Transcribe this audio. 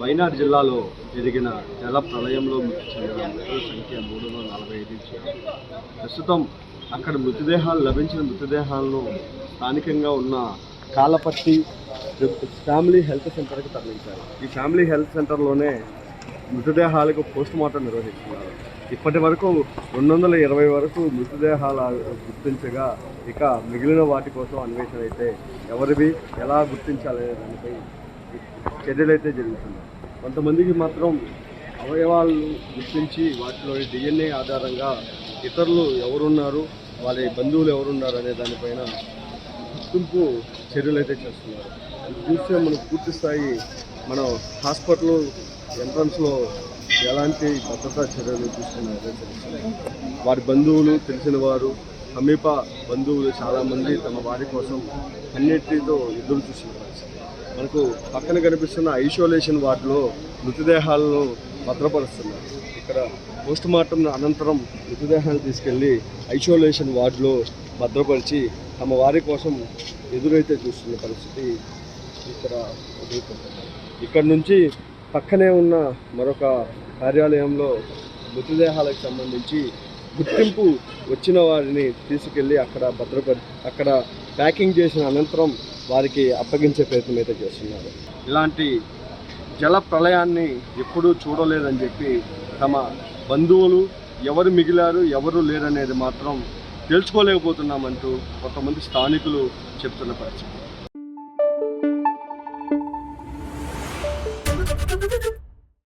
వైనాడ్ జిల్లాలో జరిగిన జల ప్రళయంలో మృతి చెందిన మృతుల సంఖ్య మూడు వందల నలభై ఐదు ప్రస్తుతం అక్కడ మృతదేహాలు లభించిన మృతదేహాలను స్థానికంగా ఉన్న కాలపట్టి ఫ్యామిలీ హెల్త్ సెంటర్కి తరలించారు. ఈ ఫ్యామిలీ హెల్త్ సెంటర్లోనే మృతదేహాలకు పోస్ట్ మార్టం నిర్వహిస్తున్నారు. ఇప్పటి వరకు రెండు వందల ఇరవై వరకు మృతదేహాల గుర్తించగా ఇక మిగిలిన వాటి కోసం అన్వేషణ అయితే ఎవరివి ఎలా గుర్తించాలనే దానిపై చర్యలు అయితే జరుగుతున్నాయి. కొంతమందికి మాత్రం అవయవాలు గుర్తించి వాటిలో డిఎన్ఏ ఆధారంగా ఇతరులు ఎవరున్నారు వాళ్ళ బంధువులు ఎవరున్నారు అనే దానిపైన గుర్తింపు చర్యలు అయితే చేస్తున్నారు చూస్తే మనకు పూర్తి స్థాయి మన హాస్పిటల్ ఎంట్రన్స్లో ఎలాంటి భద్రతా చర్యలు తీసుకున్నారో వారి బంధువులు తెలిసిన వారు సమీప బంధువులు చాలామంది తమ వారి కోసం అన్నిటితో ఎదురు చూసిన మనకు పక్కన కనిపిస్తున్న ఐసోలేషన్ వార్డులో మృతదేహాలను భద్రపరుస్తున్నారు. ఇక్కడ పోస్ట్ మార్టం అనంతరం మృతదేహాన్ని తీసుకెళ్ళి ఐసోలేషన్ వార్డులో భద్రపరిచి తమ వారి కోసం ఎదురైతే చూస్తున్న పరిస్థితి ఇక్కడ ఎదుర్కొంటున్నారు. ఇక్కడ నుంచి పక్కనే ఉన్న మరొక కార్యాలయంలో మృతదేహాలకు సంబంధించి గుర్తింపు వచ్చిన వారిని తీసుకెళ్ళి అక్కడ భద్రపరి అక్కడ ప్యాకింగ్ చేసిన అనంతరం వారికి అప్పగించే ప్రయత్నం అయితే చేస్తున్నారు. ఇలాంటి జల ప్రళయాన్ని ఎప్పుడూ చూడలేదని చెప్పి తమ బంధువులు ఎవరు మిగిలారు ఎవరు లేరనేది మాత్రం తెలుసుకోలేకపోతున్నామంటూ కొంతమంది స్థానికులు చెప్తున్న పరిస్థితి.